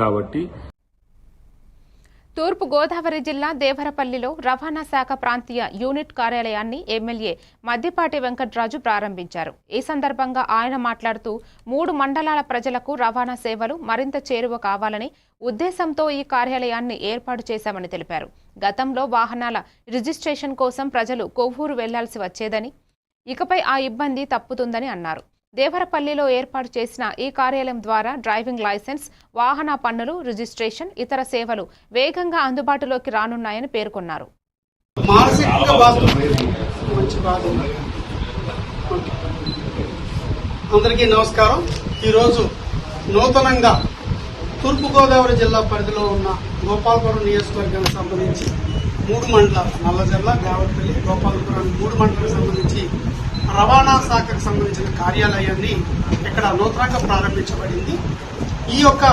కాబట్టి తూర్పు గోదావరి జిల్లా దేవరపల్లిలో రవాణా శాఖ ప్రాంతీయ యూనిట్ కార్యాలయాన్ని ఎమ్మెల్యే మద్దిపాటి వెంకట్రాజు ప్రారంభించారు. ఈ సందర్భంగా ఆయన మాట్లాడుతూ మూడు మండలాల ప్రజలకు రవాణా సేవలు మరింత చేరువ కావాలని ఉద్దేశంతో ఈ కార్యాలయాన్ని ఏర్పాటు చేశామని తెలిపారు. గతంలో వాహనాల రిజిస్ట్రేషన్ కోసం ప్రజలు కొవ్వూరు వెళ్ళాల్సి వచ్చేదని ఇకపై ఆ ఇబ్బంది తప్పుతుందని అన్నారు. దేవరపల్లిలో ఏర్పాటు చేసిన ఈ కార్యాలయం ద్వారా డ్రైవింగ్ లైసెన్స్ వాహన పన్నులు రిజిస్ట్రేషన్ ఇతర సేవలు వేగంగా అందుబాటులోకి రానున్నాయని పేర్కొన్నారు. అందరికీ నమస్కారం. ఈరోజు నూతనంగా తూర్పుగోదావరి జిల్లా పరిధిలో ఉన్న గోపాలపురం నియోజకవర్గానికి సంబంధించి మూడు మండలాలు నల్లజర్ల దేవరపల్లి గోపాలపురం మూడు మండలాలకు రవాణా శాఖకు సంబంధించిన కార్యాలయాన్ని ఇక్కడ నూతనంగా ప్రారంభించబడింది. ఈ యొక్క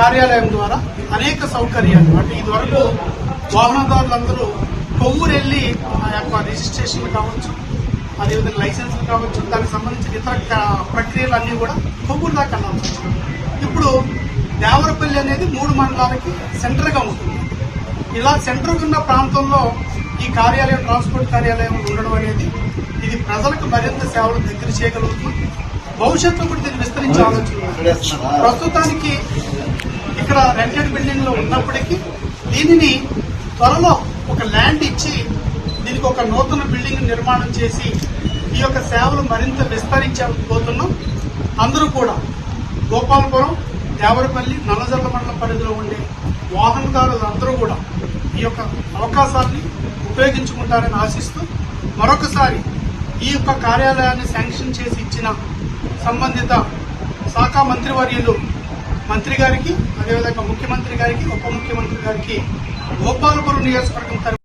కార్యాలయం ద్వారా అనేక సౌకర్యాలు అంటే ఇదివరకు వాహనదారులందరూ కొవ్వూరు వెళ్ళి ఆ యొక్క రిజిస్ట్రేషన్ కావచ్చు అదేవిధంగా లైసెన్స్లు కావచ్చు దానికి సంబంధించిన ఇతర ప్రక్రియలు అన్నీ కూడా కొవ్వూరు దాకా ఇప్పుడు దేవరపల్లి అనేది మూడు మండలాలకి సెంటర్గా ఉంటుంది. ఇలా సెంటర్ ఉన్న ప్రాంతంలో ఈ కార్యాలయం ట్రాన్స్పోర్ట్ కార్యాలయం ఉండడం ఇది ప్రజలకు మరింత సేవలు దగ్గర చేయగలుగుతుంది. భవిష్యత్తులో కూడా దీన్ని విస్తరించే ఆలోచన. ప్రస్తుతానికి ఇక్కడ రెంటెడ్ బిల్డింగ్లో ఉన్నప్పటికీ దీనిని త్వరలో ఒక ల్యాండ్ ఇచ్చి దీనికి ఒక నూతన బిల్డింగ్ నిర్మాణం చేసి ఈ యొక్క సేవలు మరింత విస్తరించబోతున్నాం. అందరూ కూడా గోపాలపురం దేవరపల్లి నల్లజర్ల మండలం పరిధిలో ఉండే వాహనదారులు అందరూ కూడా ఈ యొక్క అవకాశాన్ని ఉపయోగించుకుంటారని ఆశిస్తూ మరొకసారి ఈ యొక్క కార్యాలయాన్ని శాంక్షన్ చేసి ఇచ్చిన సంబంధిత శాఖ మంత్రివర్యులు మంత్రి గారికి అదేవిధంగా ముఖ్యమంత్రి గారికి ఉప ముఖ్యమంత్రి గారికి గోపాలపురం నియోజకవర్గం